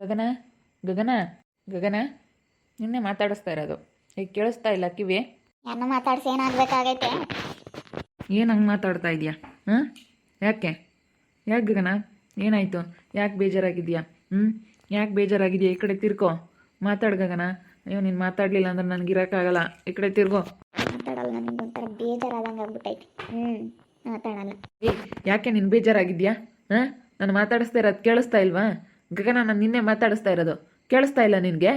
ಗಗನ ಗಗನ ಗಗನ ನಿನ್ನೆ ಮಾತಾಡಿಸ್ತಾ ಇರೋದು ಈಗ ಕೇಳಿಸ್ತಾ ಇಲ್ಲ ಕಿವಿ ಯಾರನ್ನ ಮಾತಾಡ್ಸಿ ಏನಾಗಬೇಕಾಗೈತೆ ಏನು ಹಂಗೆ ಮಾತಾಡ್ತಾ ಇದೆಯಾ ಹಾಂ ಯಾಕೆ ಯಾಕೆ ಗಗನ ಏನಾಯಿತು ಯಾಕೆ ಬೇಜಾರಾಗಿದೆಯಾ ಹ್ಞೂ ಯಾಕೆ ಬೇಜಾರಾಗಿದೆಯಾ ಈ ಕಡೆ ತಿರ್ಕೋ ಮಾತಾಡ್ ಗಗನ ಅಯ್ಯೋ ನೀನು ಮಾತಾಡ್ಲಿಲ್ಲ ಅಂದ್ರೆ ನನಗೆ ಇರೋಕ್ಕಾಗಲ್ಲ. ಈ ಕಡೆ ತಿರ್ಗೋ. ಮಾತಾಡಲ್ಲ ನನಗೆ ಒಂಥರ ಬೇಜಾರಾದಂಗೆ ಆಗ್ಬಿಟ್ಟೈತಿ. ಹ್ಞೂ ಮಾತಾಡಲ್ಲ. ಏ ಯಾಕೆ ನೀನು ಬೇಜಾರಾಗಿದ್ಯಾ? ಹಾಂ? ನಾನು ಮಾತಾಡಿಸ್ತಾ ಇರೋದು ಕೇಳಿಸ್ತಾ ಇಲ್ವಾ? ಗಗನ ನಾನು ನಿನ್ನೆ ಮಾತಾಡಿಸ್ತಾ ಇರೋದು. ಕೇಳಿಸ್ತಾ ಇಲ್ಲ ನಿನಗೆ?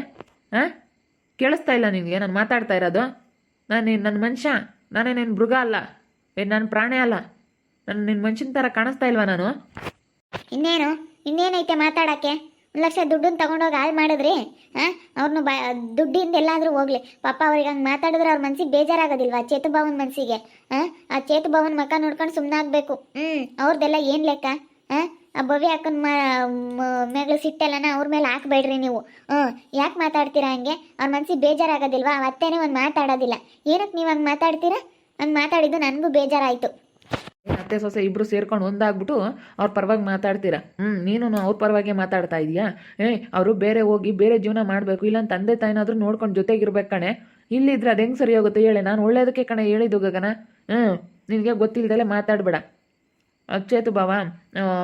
ಹಾಂ? ಕೇಳಿಸ್ತಾ ಇಲ್ಲ ನಿನಗೆ? ನಾನು ಮಾತಾಡ್ತಾ ಇರೋದು? ನಾನು ನನ್ನ ಮನುಷ್ಯ. ನಾನೇ ನಿನ್ನ ಮೃಗ ಅಲ್ಲ. ಏ ನನ್ನ ಪ್ರಾಣಿ ಅಲ್ಲ. ನಾನು ನಿನ್ನ ಮನುಷ್ಯನ ಥರ ಕಾಣಿಸ್ತಾ ಇಲ್ವಾ ನಾನು? ಇನ್ನೇನು? ಇನ್ನೇನೈತೆ ಮಾತಾಡಕ್ಕೆ? ಒಂದು ಲಕ್ಷ ದುಡ್ಡನ್ನು ತಗೊಂಡೋಗಿ ಹಾಳು ಮಾಡಿದ್ರಿ ಹಾಂ ಅವ್ರನ್ನ ಬ ದುಡ್ಡಿಂದ ಎಲ್ಲಾದರೂ ಹೋಗ್ಲಿ. ಪಾಪ ಅವ್ರಿಗೆ ಹಂಗೆ ಮಾತಾಡಿದ್ರೆ ಅವ್ರ ಮನ್ಸಿಗೆ ಬೇಜಾರಾಗೋದಿಲ್ವಾ ಚೇತು ಭಾವನ ಮನಸ್ಸಿಗೆ ಹಾಂ ಆ ಚೇತು ಭಾವನ ಮಕ್ಕ ನೋಡ್ಕೊಂಡು ಸುಮ್ಮನೆ ಆಗಬೇಕು ಹ್ಞೂ ಅವ್ರದ್ದೆಲ್ಲ ಏನು ಲೆಕ್ಕ ಹಾಂ ಆ ಭವ್ಯ ಅಕ್ಕನ ಮೇಗಳು ಸಿಟ್ಟೆಲ್ಲನ ಅವ್ರ ಮೇಲೆ ಹಾಕ್ಬೇಡ್ರಿ ನೀವು. ಹ್ಞೂ ಯಾಕೆ ಮಾತಾಡ್ತೀರಾ ಹಂಗೆ? ಅವ್ರ ಮನ್ಸಿಗೆ ಬೇಜಾರಾಗೋದಿಲ್ವಾ? ಅವತ್ತೇನೆ ಒಂದು ಮಾತಾಡೋದಿಲ್ಲ. ಏನಕ್ಕೆ ನೀವು ಹಂಗೆ ಮಾತಾಡ್ತೀರಾ? ಹಂಗೆ ಮಾತಾಡಿದ್ದು ನನಗೂ ಬೇಜಾರಾಯಿತು. ಅತ್ತೆ ಸೊಸೆ ಇಬ್ರು ಸೇರ್ಕೊಂಡು ಒಂದಾಗ್ಬಿಟ್ಟು ಅವ್ರ ಪರವಾಗಿ ಮಾತಾಡ್ತೀರಾ? ಹ್ಞೂ ನೀನು ಅವ್ರ ಪರವಾಗಿ ಮಾತಾಡ್ತಾ ಇದೀಯಾ? ಏ, ಅವರು ಬೇರೆ ಹೋಗಿ ಬೇರೆ ಜೀವನ ಮಾಡಬೇಕು ಇಲ್ಲ ತಂದೆ ತಾಯಿನಾದ್ರೂ ನೋಡ್ಕೊಂಡು ಜೊತೆಗಿರ್ಬೇಕು ಕಣೆ. ಇಲ್ಲಿದ್ರೆ ಅದು ಹೆಂಗೆ ಸರಿ ಹೋಗುತ್ತೆ ಹೇಳಿ, ನಾನು ಒಳ್ಳೇದಕ್ಕೆ ಕಣೆ ಹೇಳಿದ್ದು ಗಗನ. ಹ್ಞೂ ನಿನಗೆ ಗೊತ್ತಿಲ್ದಲೆ ಮಾತಾಡಬೇಡ. ಚೇತು ಬಾವ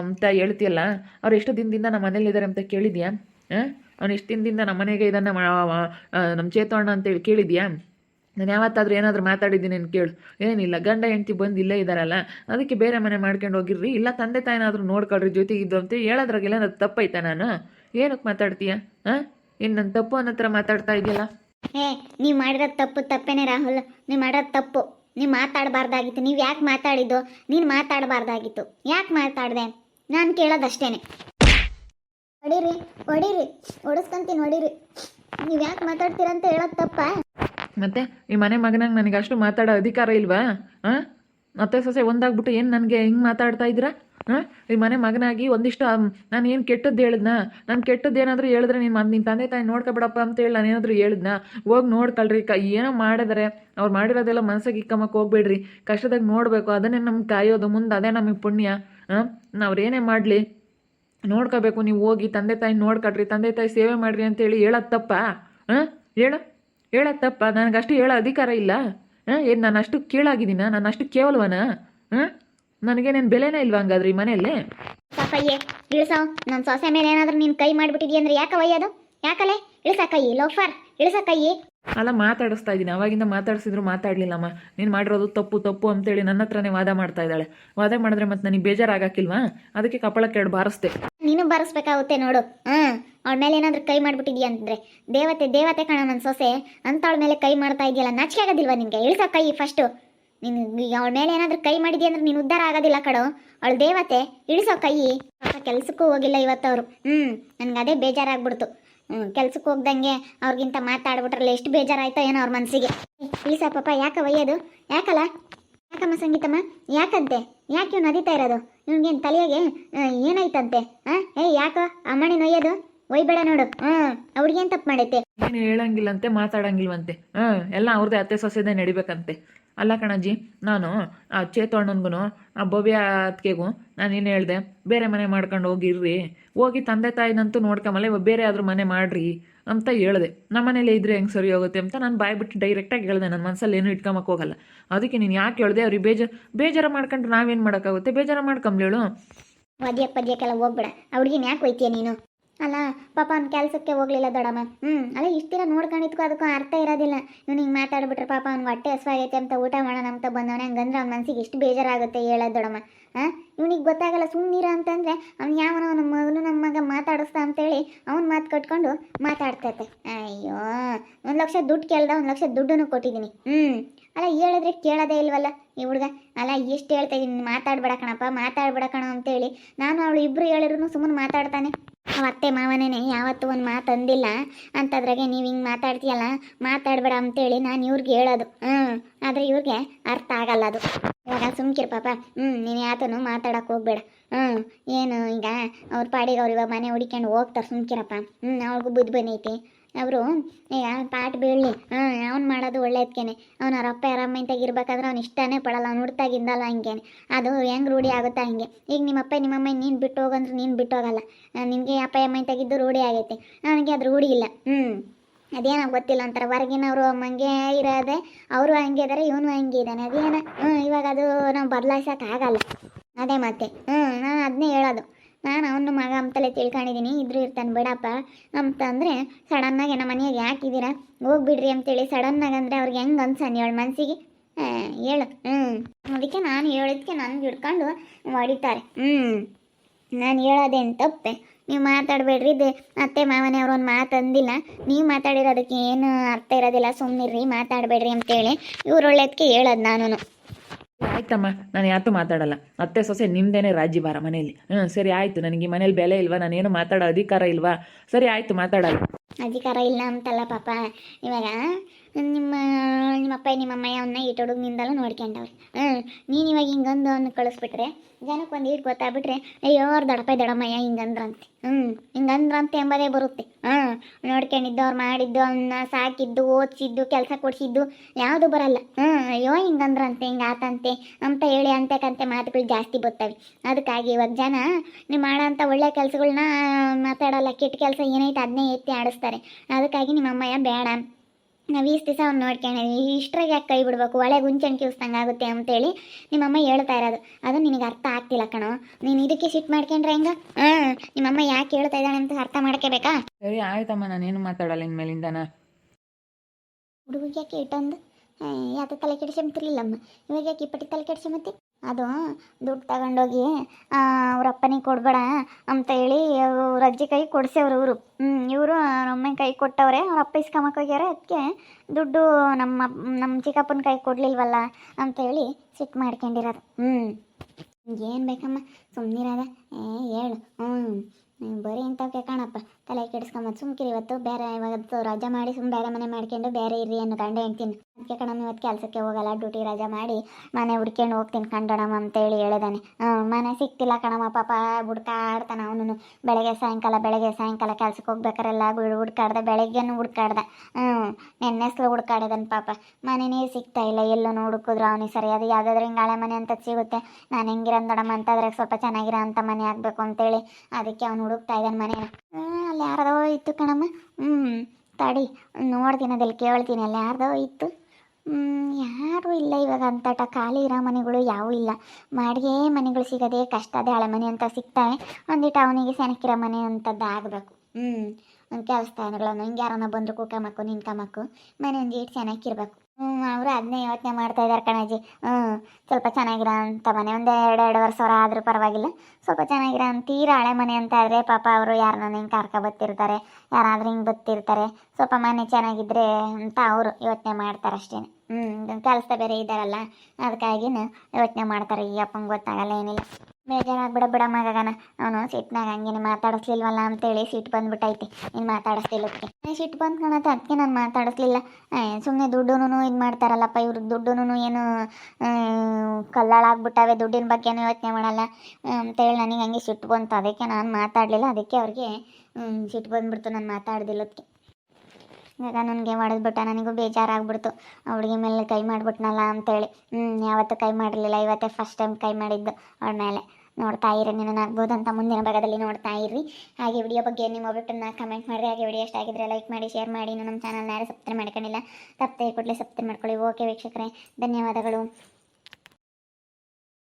ಅಂತ ಹೇಳ್ತೀಯಲ್ಲ, ಅವ್ರು ಎಷ್ಟು ದಿನದಿಂದ ನಮ್ಮ ಮನೇಲಿದ್ದಾರೆ ಅಂತ ಕೇಳಿದ್ಯಾ? ಹಾಂ, ಅವ್ನು ಎಷ್ಟು ದಿನದಿಂದ ನಮ್ಮ ಮನೆಗೆ ಇದನ್ನು ನಮ್ಮ ಚೇತು ಅಣ್ಣ ಅಂತೇಳಿ ಕೇಳಿದ್ಯಾ? ನಾನು ಯಾವತ್ತಾದರೂ ಏನಾದರೂ ಮಾತಾಡಿದ್ದೀನಿ ಅಂತ ಕೇಳು. ಏನಿಲ್ಲ, ಗಂಡ ಹೆಂಡತಿ ಬಂದು ಇಲ್ಲೇ ಇದ್ದಾರಲ್ಲ ಅದಕ್ಕೆ ಬೇರೆ ಮನೆ ಮಾಡ್ಕೊಂಡು ಹೋಗಿರ್ರಿ, ಇಲ್ಲ ತಂದೆ ತಾಯಿನಾದರೂ ನೋಡ್ಕೊಳ್ರಿ, ಜೊತೆಗಿದ್ದು ಅಂತ ಹೇಳೋದ್ರಾಗೆಲ್ಲ ಅದು ತಪ್ಪೈತಾ ನಾನು. ಏನಕ್ಕೆ ಮಾತಾಡ್ತೀಯ? ಹಾಂ ಏನು ನನ್ನ ತಪ್ಪು ಅನ್ನೋ ಮಾತಾಡ್ತಾ ಇದೆಯಲ್ಲ? ಹೇ, ನೀವು ಮಾಡಿರೋದು ತಪ್ಪು ತಪ್ಪೇನೆ ರಾಹುಲ್. ನೀವು ಮಾಡೋದು ತಪ್ಪು. ನೀವು ಮಾತಾಡಬಾರ್ದಾಗಿತ್ತು. ನೀವು ಯಾಕೆ ಮಾತಾಡಿದ್ದು? ನೀನು ಮಾತಾಡಬಾರ್ದಾಗಿತ್ತು. ಯಾಕೆ ಮಾತಾಡಿದೆ? ನಾನು ಕೇಳೋದಷ್ಟೇನೆ. ಹೊಡೀರಿ ಹೊಡೀರಿ. ಹೊಡಿಸ್ಕೊಂತೀನಿ ಹೊಡೀರಿ. ನೀವು ಯಾಕೆ ಮಾತಾಡ್ತೀರಂತ ಹೇಳೋದು ತಪ್ಪ? ಮತ್ತೆ ಈ ಮನೆ ಮಗನಾಗ ನನಗೆ ಅಷ್ಟು ಮಾತಾಡೋ ಅಧಿಕಾರ ಇಲ್ವಾ? ಹಾಂ ಮತ್ತೆ ಸೊಸೆ ಒಂದಾಗ್ಬಿಟ್ಟು ಏನು ನನಗೆ ಹಿಂಗೆ ಮಾತಾಡ್ತಾ ಇದ್ದೀರಾ? ಹಾಂ ಈ ಮನೆ ಮಗನಾಗಿ ಒಂದಿಷ್ಟು ನಾನು ಏನು ಕೆಟ್ಟದ್ದು ಹೇಳಿದ್ನ? ನಾನು ಕೆಟ್ಟದ್ದು ಏನಾದರೂ ಹೇಳಿದ್ರೆ ನೀನು ನಿನ್ನ ತಂದೆ ತಾಯಿ ನೋಡ್ಕೊಬಿಡಪ್ಪ ಅಂತ ಹೇಳಿ ನಾನು ಏನಾದರೂ ಹೇಳಿದ್ನ? ಹೋಗಿ ನೋಡ್ಕೊಳ್ರಿ, ಕ, ಏನೋ ಮಾಡಿದರೆ. ಅವ್ರು ಮಾಡಿರೋದೆಲ್ಲ ಮನಸ್ಸಿಗೆ ಇಕ್ಕಮ್ಮಕ್ಕೆ ಹೋಗ್ಬೇಡ್ರಿ. ಕಷ್ಟದಾಗ ನೋಡಬೇಕು. ಅದನ್ನೇ ನಮ್ಗೆ ಕಾಯೋದು. ಮುಂದೆ ಅದೇ ನಮಗೆ ಪುಣ್ಯ. ಹಾಂ ಅವ್ರು ಏನೇ ಮಾಡಲಿ. ನೋಡ್ಕೋಬೇಕು. ನೀವು ಹೋಗಿ ತಂದೆ ತಾಯಿ ನೋಡ್ಕೊಳ್ರಿ. ತಂದೆ ತಾಯಿ ಸೇವೆ ಮಾಡ್ರಿ ಅಂತೇಳಿ ಹೇಳೋದು ತಪ್ಪ? ಹಾಂ ಹೇಳು. ಹೇಳೋದು ತಪ್ಪ ನನಗಷ್ಟು ಹೇಳೋ ಅಧಿಕಾರ ಇಲ್ಲ. ಹಾಂ ಏನು ನಾನು ಅಷ್ಟು ಕೀಳಾಗಿದ್ದೀನ? ನಾನು ಅಷ್ಟು ಕೇವಲವನ? ಹಾಂ ನನಗೇನೇನು ಬೆಲೆನೇ ಇಲ್ವಾ ಹಂಗಾದ್ರೆ ಈ ಮನೆಯಲ್ಲಿ? ಸಾಕಯ್ಯೇ ಇಳಿಸೋ ನನ್ನ ಸೊಸೆ ಮೇಲೆ ಏನಾದರೂ ನೀನು ಕೈ ಮಾಡಿಬಿಟ್ಟಿದ್ಯ ಅಂದ್ರೆ ಯಾಕೆ ಅದು? ಯಾಕಲೆ? ಇಳಿಸ ಕೈ ಲೋಫರ್ ಇಳಿಸ ಕೈ ಅಲ್ಲ ಮಾತಾಡಿಸ್ತಾ ಇದ್ದೀನಿ. ಅವಾಗಿಂದ ಮಾತಾಡಿಸಿದ್ರು ಮಾತಾಡಲಿಲ್ಲಮ್ಮ. ನೀನು ಮಾಡಿರೋದು ತಪ್ಪು ತಪ್ಪು ಅಂತೇಳಿ ನನ್ನ ಹತ್ರನೇ ವಾದ ಮಾಡ್ತಾ ಇದ್ದಾಳೆ. ವಾದ ಮಾಡಿದ್ರೆ ಮತ್ತೆ ನನಗೆ ಬೇಜಾರಾಗಕ್ಕಿಲ್ವಾ ಅದಕ್ಕೆ ಕಪಳಕ್ಕೆ ಎರಡು ಬಾರಿಸ್ದೆ. ನೀನು ಬಾರಿಸ್ಬೇಕಾಗುತ್ತೆ ನೋಡು. ಹಾಂ. ಅವಳ ಮೇಲೆ ಏನಾದರೂ ಕೈ ಮಾಡಿಬಿಟ್ಟಿದ್ಯಾ ಅಂತಂದ್ರೆ ದೇವತೆ ದೇವತೆ ಕಣ ನನ್ನ ಸೊಸೆ, ಅಂಥವಳ ಮೇಲೆ ಕೈ ಮಾಡ್ತಾ ಇದೆಯಲ್ಲ, ನಾಚಿಕೆ ಆಗೋದಿಲ್ವಾ ನಿನಗೆ? ಇಳಿಸ ಕೈ ಫಸ್ಟು ನೀನು ಅವಳ ಮೇಲೆ ಏನಾದರೂ ಕೈ ಮಾಡಿದ್ಯಾ ಅಂದ್ರೆ ನೀನು ಉದ್ಧಾರ ಆಗೋದಿಲ್ಲ ಕಡು ಅವಳ ದೇವತೆ, ಇಳಿಸೋ ಕೈ. ಪಾಪ ಕೆಲ್ಸಕ್ಕೂ ಹೋಗಿಲ್ಲ ಇವತ್ತು ಅವರು ಹ್ಞೂ ನನಗೆ ಅದೇ ಬೇಜಾರಾಗ್ಬಿಡ್ತು. ಹ್ಞೂ ಕೆಲ್ಸಕ್ಕೆ ಹೋಗ್ದಂಗೆ ಅವ್ರಿಗಿಂತ ಮಾತಾಡ್ಬಿಟ್ರಲ್ಲ, ಎಷ್ಟು ಬೇಜಾರಾಯ್ತೋ ಏನೋ ಅವ್ರ ಮನಸ್ಸಿಗೆ ಇಳಿಸ ಪಾಪ, ಯಾಕೆ ಒಯ್ಯೋದು? ಯಾಕಲ್ಲ? ಯಾಕಮ್ಮ ಸಂಗೀತಮ್ಮ? ಯಾಕಂತೆ? ಯಾಕೆ ಇವ್ನು ನದೀತಾ ಇರೋದು? ಇವ್ನಿಗೇನು ತಲೆಯಾಗೆ ಏನಾಯ್ತಂತೆ? ಹಾಂ ಏಯ್ ಯಾಕೋ ಅಮ್ಮಣಿ ನೊಯ್ಯೋದು? ಒಯ್ಬೇಡ ನೋಡು. ಅವ್ರಿಗೆ ಏನ್ ತಪ್ಪು ಮಾಡೈತೆ? ಏನು ಹೇಳಂಗಿಲ್ಲಂತೆ ಮಾತಾಡಂಗಿಲ್ವಂತೆ. ಹ್ಮ್ ಎಲ್ಲ ಅವ್ರದ್ದೇ ಅತ್ತೆ ಸೊಸೆದೇ ನಡಿಬೇಕಂತೆ. ಅಲ್ಲ ಕಣಜ್ಜಿ ನಾನು ಆ ಚೇತು ಅಣ್ಣನ್ಗೂ ಆ ಭವ್ಯ ಅತ್ತಿಗೆಗೂ ನಾನು ಏನು ಹೇಳಿದೆ ಬೇರೆ ಮನೆ ಮಾಡ್ಕೊಂಡು ಹೋಗಿರ್ರಿ. ಹೋಗಿ ತಂದೆ ತಾಯಿನಂತೂ ನೋಡ್ಕೊಂಬಲ್ಲ ಬೇರೆ ಆದ್ರೂ ಮನೆ ಮಾಡ್ರಿ ಅಂತ ಹೇಳ್ದೆ. ನಮ್ಮ ಮನೇಲಿ ಇದ್ರೆ ಹೆಂಗೆ ಸರಿ ಹೋಗುತ್ತೆ ಅಂತ ನಾನು ಬಾಯ್ ಬಿಟ್ಟು ಡೈರೆಕ್ಟಾಗಿ ಹೇಳ್ದೆ ನನ್ನ ಮನಸ್ಸಲ್ಲಿ ಏನೂ ಇಟ್ಕೊಂಬಕ್ಕೆ ಹೋಗಲ್ಲ. ಅದಕ್ಕೆ ನೀನು ಯಾಕೆ ಹೇಳ್ದೆ ಅವ್ರಿಗೆ ಬೇಜಾರು ಬೇಜಾರು ಮಾಡ್ಕೊಂಡ್ರೆ ನಾವೇನು ಮಾಡೋಕ್ಕಾಗುತ್ತೆ? ಬೇಜಾರು ಮಾಡ್ಕೊಂಬ್ಲೇಳು ಪದ್ಯ ಪದ್ಯಕ್ಕೆಲ್ಲ ಹೋಗ್ಬೇಡ. ಅವ್ರಿಗೆ ಯಾಕೆ ಹೋಯ್ತೀಯ ನೀನು? ಅಲ್ಲ, ಪಾಪ ಅವ್ನ ಕೆಲಸಕ್ಕೆ ಹೋಗ್ಲಿಲ್ಲ ದೊಡಮ್ಮ ಹ್ಞೂ ಅಲ್ಲ, ಇಷ್ಟು ದಿನ ನೋಡ್ಕೊಂಡಿದ್ಕೋ, ಅದಕ್ಕೂ ಅರ್ಥ ಇರೋದಿಲ್ಲ. ಇವ್ನು ಹಿಂಗೆ ಮಾತಾಡ್ಬಿಟ್ರೆ ಪಾಪ ಅವ್ನಿಗೆ ಹೊಟ್ಟೆ ಹಸುವಾಗೈತೆ ಅಂತ ಊಟ ಮಾಡೋಣ ಅಂತ ಬಂದವನೇ, ಹಂಗಂದ್ರೆ ಅವ್ನ ಮನಸ್ಸಿಗೆ ಎಷ್ಟು ಬೇಜಾರಾಗುತ್ತೆ ಹೇಳೋದು ದೊಡಮ್ಮ ಹಾಂ ಇವನಿಗೆ ಗೊತ್ತಾಗಲ್ಲ ಸುಮ್ಮನಿರ ಅಂತಂದರೆ ಅವ್ನು ಯಾವನೋ ನಮ್ಮ ಮಗನು ನಮ್ಮ ಮಗ ಮಾತಾಡಿಸ್ತಾ ಅಂತೇಳಿ ಅವ್ನ ಮಾತು ಕಟ್ಕೊಂಡು ಮಾತಾಡ್ತೈತೆ. ಅಯ್ಯೋ, ಒಂದು ಲಕ್ಷ ದುಡ್ಡು ಕೇಳ್ದ, ಒಂದು ಲಕ್ಷ ದುಡ್ಡನ್ನು ಕೊಟ್ಟಿದ್ದೀನಿ ಹ್ಞೂ ಅಲ್ಲ ಹೇಳಿದ್ರೆ ಕೇಳೋದೇ ಇಲ್ವಲ್ಲ ಈ ಹುಡುಗ? ಅಲ್ಲ, ಎಷ್ಟು ಹೇಳ್ತಾ ಇದ್ದೀನಿ ಮಾತಾಡ್ಬೇಡ ಕಣಪ್ಪ, ಮಾತಾಡ್ಬೇಡ ಕಣ ಅಂತೇಳಿ ನಾನು ಅವಳು ಇಬ್ಬರು ಹೇಳಿದ್ರು ಸುಮ್ಮನೆ ಮಾತಾಡ್ತಾನೆ. ಅವ ಅತ್ತೆ ಮಾವನೇನೆ, ಯಾವತ್ತೂ ಒಂದು ಮಾತು ಅಂದಿಲ್ಲ. ಅಂತದ್ರಾಗೆ ನೀವು ಹಿಂಗೆ ಮಾತಾಡ್ತೀಯಲ್ಲ, ಮಾತಾಡಬೇಡ ಅಂತೇಳಿ ನಾನು ಇವ್ರಿಗೆ ಹೇಳೋದು. ಹ್ಞೂ ಆದರೆ ಇವ್ರಿಗೆ ಅರ್ಥ ಆಗಲ್ಲ ಅದು. ಇವಾಗ ಸುಮ್ಕಿರ್ ಪಾಪ. ಹ್ಞೂ ನೀನು ಯಾತನು ಮಾತಾಡಕ್ಕೆ ಹೋಗ್ಬೇಡ. ಹ್ಞೂ ಏನು ಈಗ ಅವ್ರ ಪಾಡಿಗೆ ಅವ್ರು ಇವಾಗ ಮನೆ ಹುಡಿಕೊಂಡು ಹೋಗ್ತಾರೆ ಸುಮ್ಕಿರಪ್ಪ. ಹ್ಞೂ ಅವ್ಳಿಗೂ ಬುದ್ಧಿ ಬಂದೈತಿ ಅವರು ಈಗ ಪಾಠ ಬೀಳಲಿ. ಹಾಂ ಅವ್ನು ಮಾಡೋದು ಒಳ್ಳೇದ್ಕೇನೆ. ಅವ್ನು ಅವ್ರ ಅಪ್ಪ ಯಾರ ಅಮ್ಮ ಇಂತಾಗ ಇರ್ಬೇಕಾದ್ರೆ ಅವ್ನು ಇಷ್ಟನೇ ಪಡಲ್ಲ. ಅವ್ನು ಹುಡ್ತಾಗಿಂದಲ್ಲ ಹಂಗೇನೆ ಅದು ಹೆಂಗೆ ರೂಢಿ ಆಗುತ್ತಾ ಹಂಗೆ. ಈಗ ನಿಮ್ಮ ಅಪ್ಪ ನಿಮ್ಮಮ್ಮ ನೀನು ಬಿಟ್ಟು ಹೋಗಂದ್ರೆ ನೀನು ಬಿಟ್ಟು ಹೋಗಲ್ಲ. ನಿನಗೆ ಅಪ್ಪ ಅಮ್ಮ ಇಂತಾಗಿದ್ದು ರೂಢಿ ಆಗೈತೆ. ಅವನಿಗೆ ಅದು ರೂಢಿ ಇಲ್ಲ. ಹ್ಞೂ ಅದೇನೋ ಗೊತ್ತಿಲ್ಲ ಅಂತಾರೆ ಹೊರಗಿನವರು ಹಂಗೆ ಇರೋದೆ, ಅವರು ಹಂಗೆ ಇದ್ದಾರೆ ಇವನು ಹಂಗೆ ಇದ್ದಾನೆ ಅದೇನ ಹ್ಞೂ ಇವಾಗ ಅದು ನಾವು ಬದಲಾಯಿಸೋಕ್ಕಾಗಲ್ಲ ಅದೇ ಮತ್ತೆ ಹ್ಞೂ ನಾನು ಅದನ್ನೇ ಹೇಳೋದು. ನಾನು ಅವನು ಮಗ ಅಂತಲೇ ತಿಳ್ಕೊಂಡಿದ್ದೀನಿ ಇದ್ರು ಇರ್ತಾನೆ ಬಿಡಪ್ಪ. ಅಂತಂದರೆ ಸಡನ್ನಾಗಿ ನಮ್ಮ ಮನೆಯಾಗ ಯಾಕಿದ್ದೀರಾ ಹೋಗ್ಬಿಡ್ರಿ ಅಂತೇಳಿ ಸಡನ್ನಾಗಿ ಅಂದರೆ ಅವ್ರಿಗೆ ಹೆಂಗೆ ಅನ್ಸನ್ ಹೇಳು ಮನಸ್ಸಿಗೆ ಹೇಳು. ಹ್ಞೂ ಅದಕ್ಕೆ ನಾನು ಹೇಳಿದ್ಕೆ ನನಗೆ ಹಿಡ್ಕೊಂಡು ಹೊಡಿತಾರೆ. ಹ್ಞೂ ನಾನು ಹೇಳೋದೇನು ತಪ್ಪೆ? ನೀವು ಮಾತಾಡಬೇಡ್ರಿ ಇದು ಅತ್ತೆ ಮಾವನೇ ಅವ್ರು ಒಂದು ಮಾತು ಅಂದಿಲ್ಲ. ನೀವು ಮಾತಾಡಿರೋದಕ್ಕೆ ಏನು ಅರ್ಥ ಇರೋದಿಲ್ಲ. ಸುಮ್ಮನಿರ್ರಿ ಮಾತಾಡಬೇಡ್ರಿ ಅಂತೇಳಿ. ಇವ್ರು ಒಳ್ಳೇದಕ್ಕೆ ಹೇಳೋದು ನಾನು ಆಯ್ತಮ್ಮ, ನಾನು ಯಾತು ಮಾತಾಡಲ್ಲ. ಅತ್ತೆ ಸೊಸೆ ನಿಮ್ದೇನೆ ರಾಜ್ಯಭಾರ ಮನೆಯಲ್ಲಿ. ಹ್ಞೂ ಸರಿ, ಆಯ್ತು. ನನಗೆ ಮನೇಲಿ ಬೆಲೆ ಇಲ್ವಾ? ನಾನೇನು ಮಾತಾಡೋ ಅಧಿಕಾರ ಇಲ್ವಾ? ಸರಿ, ಆಯ್ತು, ಮಾತಾಡಲ್ಲ. ಅಧಿಕಾರ ಇಲ್ಲ ಅಂತಲ್ಲ ಪಾಪ. ಇವಾಗ, ನಿಮ್ಮ, ನಿಮ್ಮಪ್ಪ, ನಿಮ್ಮಮ್ಮಯ್ಯ ಅವನ್ನ ನೋಡ್ಕೊಂಡವ್ರಿ ನೋಡ್ಕೊಂಡವ್ರೆ. ಹ್ಞೂ ನೀನು ಇವಾಗ ಹಿಂಗಂದು ಅವನು ಕಳಿಸ್ಬಿಟ್ರೆ ಜನಕ್ಕೆ ಒಂದು ಈಟ್ ಗೊತ್ತಾಗ್ಬಿಟ್ರೆ ಅಯ್ಯೋ ಅವ್ರ ದಡಪ ದಡಮಯ್ಯ ಹಿಂಗಂದ್ರಂತೆ? ಹ್ಞೂ ಹಿಂಗಂದ್ರಂತೆ ಎಂಬುದೇ ಬರುತ್ತೆ. ಹಾಂ ನೋಡ್ಕೊಂಡಿದ್ದು ಅವ್ರು ಮಾಡಿದ್ದು ಅವನ್ನ ಸಾಕಿದ್ದು, ಓದಿಸಿದ್ದು, ಕೆಲಸ ಕೊಡಿಸಿದ್ದು ಯಾವುದು ಬರಲ್ಲ. ಹ್ಞೂ ಅಯ್ಯೋ, ಹಿಂಗಂದ್ರಂತೆ, ಹಿಂಗೆ ಆತಂತೆ ಅಂತ ಹೇಳಿ ಅಂತಕ್ಕಂತೆ ಮಾತುಗಳು ಜಾಸ್ತಿ ಬರ್ತವೆ ಅದಕ್ಕಾಗಿ ಇವಾಗ ಜನ ನೀವು ಮಾಡೋಂಥ ಒಳ್ಳೆ ಕೆಲಸಗಳನ್ನ ಮಾತಾಡೋಲ್ಲ, ಕೆಟ್ಟ ಕೆಲಸ ಏನೈತೆ ಅದನ್ನೇ ಎತ್ತಿ ಆಡಿಸ್ತಾರೆ. ಅದಕ್ಕಾಗಿ ನಿಮ್ಮ ಅಮ್ಮಯ್ಯ ಬೇಡ. ನಾವು ಇಷ್ಟು ದಿವಸ ಅವ್ನು ನೋಡ್ಕೊಂಡಿದ್ವಿ ಇಷ್ಟ್ರಾಗ ಯಾಕೆ ಕೈ ಬಿಡ್ಬೇಕು? ಒಳೆ ಗುಂಚಣ್ ಕಿವಿಸ್ದಂಗೆ ಆಗುತ್ತೆ ಅಂತೇಳಿ ನಿಮ್ಮಮ್ಮ ಹೇಳ್ತಾ ಇರೋದು. ಅದು ನಿನಗೆ ಅರ್ಥ ಆಗ್ತಿಲ್ಲ ಕಣೋ. ನೀನು ಇದಕ್ಕೆ ಸಿಟ್ಟು ಮಾಡ್ಕೊಂಡ್ರೆ ಹೆಂಗ? ಹಾಂ ನಿಮ್ಮಮ್ಮ ಯಾಕೆ ಹೇಳ್ತಾ ಇದ್ದಾಳೆ ಅಂತ ಅರ್ಥ ಮಾಡ್ಕೋಬೇಕಾ? ಸರಿ ಆಯ್ತಮ್ಮ ನಾನೇನು ಮಾತಾಡಲ್ಲ ಇನ್ಮೇಲಿಂದನ. ಹುಡುಗಿಗೆ ಯಾಕೆ ಇಟ್ಟೊಂದು? ಯಾಕೆ ತಲೆ ಕೆಡಿಸ್ಕೊಂತಿರ್ಲಿಲ್ಲಮ್ಮ ಇವಾಗ ಯಾಕೆ ಇಪ್ಪಟ್ಟಿ ತಲೆ ಕೆಡಿಸ್ಕೊಂಬತ್ತಿ ಅದು ದುಡ್ಡು ತಗೊಂಡೋಗಿ ಅಪ್ಪನಿಗೆ ಕೊಡಬೇಡ ಅಂತ ಹೇಳಿ ಅವ್ರ ಅಜ್ಜಿ ಕೈ ಕೊಡಿಸ್ಯವ್ರು ಇವರು. ಇವರು ಅಮ್ಮನ ಕೈ ಕೊಟ್ಟವ್ರೆ. ಅವ್ರ ಅಪ್ಪ ಇಸ್ಕೊಂಬಕ್ಕೆ ಹೋಗ್ಯಾರ. ಅದಕ್ಕೆ ದುಡ್ಡು ನಮ್ಮ ನಮ್ಮ ಚಿಕ್ಕಪ್ಪನ ಕೈ ಕೊಡಲಿಲ್ವಲ್ಲ ಅಂತ ಹೇಳಿ ಮಾಡ್ಕೊಂಡಿರೋದು. ಹ್ಞೂ ಏನು ಬೇಕಮ್ಮ? ಸುಮ್ಮನಿರದ ಏ, ಹೇಳು. ಹ್ಞೂ ಬರೀ ಇಂಥವಕ್ಕೆ ಕಾಣಪ್ಪ. ತಲೆ ಕೆಡಿಸ್ಕೊಂಬತ್ತು ಸುಮ್ಕಿರಿ ಇವತ್ತು. ಬೇರೆ ಅದು ರಜಾ ಮಾಡಿ ಸುಮ್ಮ ಬೇರೆ ಮನೆ ಮಾಡ್ಕೊಂಡು ಬೇರೆ ಇರ್ರಿ ಅನ್ನೋ ಗಂಡ ಹೇಳ್ತೀನಿ ಅದಕ್ಕೆ ಕಣಮ್ಮ ಇವತ್ತು ಕೆಲಸಕ್ಕೆ ಹೋಗಲ್ಲ, ಡ್ಯೂಟಿ ರಜಾ ಮಾಡಿ ಮನೆ ಹುಡ್ಕೊಂಡು ಹೋಗ್ತೀನಿ ಕಂಡಣಮ್ಮ ಅಂತೇಳಿ ಹೇಳಿದಾನೆ. ಮನೆ ಸಿಕ್ತಿಲ್ಲ ಕಣಮ್ಮ, ಪಾಪ ಹುಡ್ಕಾಡ್ತಾನೆ ಅವನು ಬೆಳಗ್ಗೆ ಸಾಯಂಕಾಲ ಬೆಳಗ್ಗೆ ಸಾಯಂಕಾಲ ಕೆಲಸಕ್ಕೆ ಹೋಗ್ಬೇಕಾರೆಲ್ಲ ಹುಡ್ಕಾಡ್ದೆ, ಬೆಳಗ್ಗೆನೂ ಹುಡ್ಕಾಡ್ದೆ. ಹ್ಞೂ ನೆನ್ನೆಸ್ಲು ಹುಡ್ಕಾಡಿದನು ಪಾಪ. ಮನೆನೇ ಸಿಗ್ತಾ ಇಲ್ಲ, ಎಲ್ಲೂ ಹುಡುಕಿದ್ರು ಅವನಿಗೆ ಸರಿಯಾದ ಯಾವುದಾದ್ರೂ ಹಿಂಗೆ ಹಳೆ ಮನೆ ಅಂತ ಸಿಗುತ್ತೆ. ನಾನು ಹೆಂಗಿರೋ ನೋಡಮ್ಮ ಅಂತ ಅದ್ರಾಗ ಸ್ವಲ್ಪ ಚೆನ್ನಾಗಿರೋ ಅಂಥ ಮನೆ ಆಗಬೇಕು ಅಂತೇಳಿ. ಅದಕ್ಕೆ ಅವ್ನು ಹುಡುಕ್ತಾ ಇದ್ದಾನೆ ಮನೆ ಅಲ್ಲಿ ಯಾರದೋ ಇತ್ತು ಕಣಮ್ಮ. ಹ್ಞೂ ತಡಿ, ನೋಡ್ತೀನಿ ಅದಲ್ಲಿ ಕೇಳ್ತೀನಿ, ಅಲ್ಲಿ ಯಾರ್ದೋ ಇತ್ತು. ಯಾರೂ ಇಲ್ಲ ಇವಾಗ ಅಂತಟ. ಖಾಲಿ ಇರೋ ಮನೆಗಳು ಯಾವೂ ಇಲ್ಲ. ಮಾಡಿಗೆ ಮನೆಗಳು ಸಿಗೋದೇ ಕಷ್ಟ. ಅದೇ ಹಳೆ ಮನೆ ಅಂತ ಸಿಗ್ತವೆ. ಒಂದಿಟ್ಟು ಅವನಿಗೆ ಸೆಣಕಿರೋ ಮನೆ ಅಂತದ್ದು ಆಗಬೇಕು. ಹ್ಞೂ ಒಂದು ಕೆಲಸ ತಾಣಗಳನ್ನು ಹಿಂಗೆ ಯಾರನ್ನ ಬಂದರು ಕೂಕಮಕ್ಕು ನಿಂತ್ಕಮಕ್ಕು ಮನೆ ಒಂದು ಚೆನ್ನಾಗಿರ್ಬೇಕು ಹ್ಞೂ ಅವರು ಅದನ್ನೇ ಯೋಚನೆ ಮಾಡ್ತಾ ಇದ್ದಾರೆ ಕಣಜ್ಜಿ. ಹ್ಞೂ ಸ್ವಲ್ಪ ಚೆನ್ನಾಗಿರ ಅಂತ ಮನೆ. ಒಂದು ಎರಡು ಎರಡುವರೆ ಸಾವಿರ ಆದರೂ ಪರವಾಗಿಲ್ಲ. ಸ್ವಲ್ಪ ಚೆನ್ನಾಗಿರ ಅಂತ ತೀರಾ ಹಳೆ ಮನೆ ಅಂತ ಆದರೆ ಪಾಪ ಅವರು ಯಾರನ್ನ ಹಿಂಗೆ ಕರ್ಕೊ ಬತ್ತಿರ್ತಾರೆ ಯಾರಾದ್ರೂ ಹಿಂಗೆ ಬತ್ತಿರ್ತಾರೆ ಸ್ವಲ್ಪ ಮನೆ ಚೆನ್ನಾಗಿದ್ರೆ ಅಂತ ಅವರು ಯೋಚನೆ ಮಾಡ್ತಾರೆ ಅಷ್ಟೇ ಹ್ಞೂ ಕೆಲಸ ಬೇರೆ ಇದ್ದಾರಲ್ಲ ಅದಕ್ಕಾಗಿನ ಯೋಚನೆ ಮಾಡ್ತಾರೆ. ಈ ಅಪ್ಪಂಗೆ ಗೊತ್ತಾಗಲ್ಲ ಏನಿಲ್ಲ. ಬೇಜಾರಾಗ್ಬಿಡ ಬಿಡ ಮಗನ ಅವನು ಸಿಟ್ನಾಗ ಹಂಗೇನೆ ಮಾತಾಡಿಸ್ಲಿಲ್ವಲ್ಲ ಅಂತೇಳಿ ಸಿಟ್ಟು ಬಂದ್ಬಿಟ್ಟೈತಿ. ನೀನು ಮಾತಾಡಿಸ್ಲಿಲ್ಲಕ್ಕೆ ಸಿಟ್ಟು ಬಂದು ಕಾಣತ್ತೆ. ಅದಕ್ಕೆ ನಾನು ಮಾತಾಡಿಸ್ಲಿಲ್ಲ. ಸುಮ್ಮನೆ ದುಡ್ಡುನು ಇದು ಮಾಡ್ತಾರಲ್ಲಪ್ಪ ಇವ್ರ. ದುಡ್ಡುನು ಏನು ಕಲ್ಲಾಳಾಗ್ಬಿಟ್ಟವೆ. ದುಡ್ಡಿನ ಬಗ್ಗೆನೂ ಯೋಚನೆ ಮಾಡಲ್ಲ. ಅಂತೇಳಿ ನನಗೆ ಹಂಗೆ ಸಿಟ್ಟು ಬಂತು. ಅದಕ್ಕೆ ನಾನು ಮಾತಾಡಲಿಲ್ಲ. ಅದಕ್ಕೆ ಅವ್ರಿಗೆ ಸಿಟ್ಟು ಬಂದ್ಬಿಡ್ತು. ನಾನು ಮಾತಾಡ್ದಿಲ್ಲದಕ್ಕೆ ಇವಾಗ ನನಗೆ ಮಾಡಿದ್ಬಿಟ್ಟ ನನಗೂ ಬೇಜಾರಾಗ್ಬಿಡ್ತು. ಅವಳಿಗೆ ಮೇಲೆ ಕೈ ಮಾಡಿಬಿಟ್ನಲ್ಲ ಅಂತೇಳಿ. ಹ್ಞೂ ಯಾವತ್ತೂ ಕೈ ಮಾಡಿರಲಿಲ್ಲ ಇವತ್ತೇ ಫಸ್ಟ್ ಟೈಮ್ ಕೈ ಮಾಡಿದ್ದು ಅವಳ ಮೇಲೆ. ನೋಡ್ತಾ ಇರಿ, ನೀನು ಆಗ್ಬೋದು ಅಂತ ಮುಂದಿನ ಭಾಗದಲ್ಲಿ ನೋಡ್ತಾ ಇರ್ರಿ ಹಾಗೆ ವಿಡಿಯೋ ಬಗ್ಗೆ ನಿಮ್ಮ ಒಬ್ಬಟ್ಟನ್ನ ಕಮೆಂಟ್ ಮಾಡಿರಿ. ಹಾಗೆ ವಿಡಿಯೋ ಇಷ್ಟ ಆಗಿದ್ರೆ ಲೈಕ್ ಮಾಡಿ ಶೇರ್ ಮಾಡಿ. ನಮ್ಮ ಚಾನಲ್ನ ಯಾರು ಸಬ್ಸ್ಕ್ರೈಬ್ ಮಾಡ್ಕೊಂಡಿಲ್ಲ, ತಪ್ಪದೆ ಕೂಡಲೇ ಸಬ್ಸ್ಕ್ರೈಬ್ ಮಾಡ್ಕೊಳ್ಳಿ. ಓಕೆ ವೀಕ್ಷಕರೇ, ಧನ್ಯವಾದಗಳು.